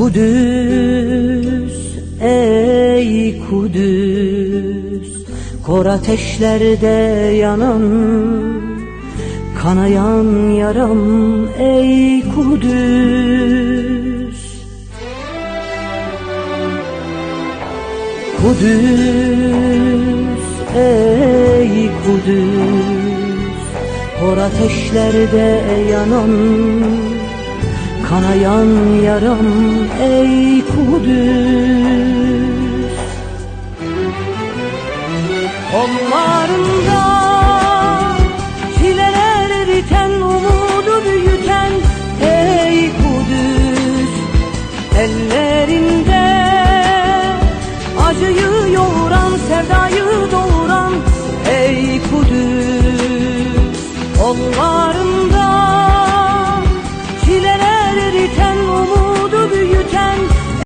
Kudüs, ey Kudüs. Kor ateşlerde yanan Kanayan yaram ey Kudüs. Kudüs, ey Kudüs. Kor ateşlerde yanan Kanayan yaram ey Kudüs. Kollarında çileler biten umudu büyüten ey Kudüs. Ellerinde acıyı yoğuran sevdayı doğuran ey Kudüs. Onlar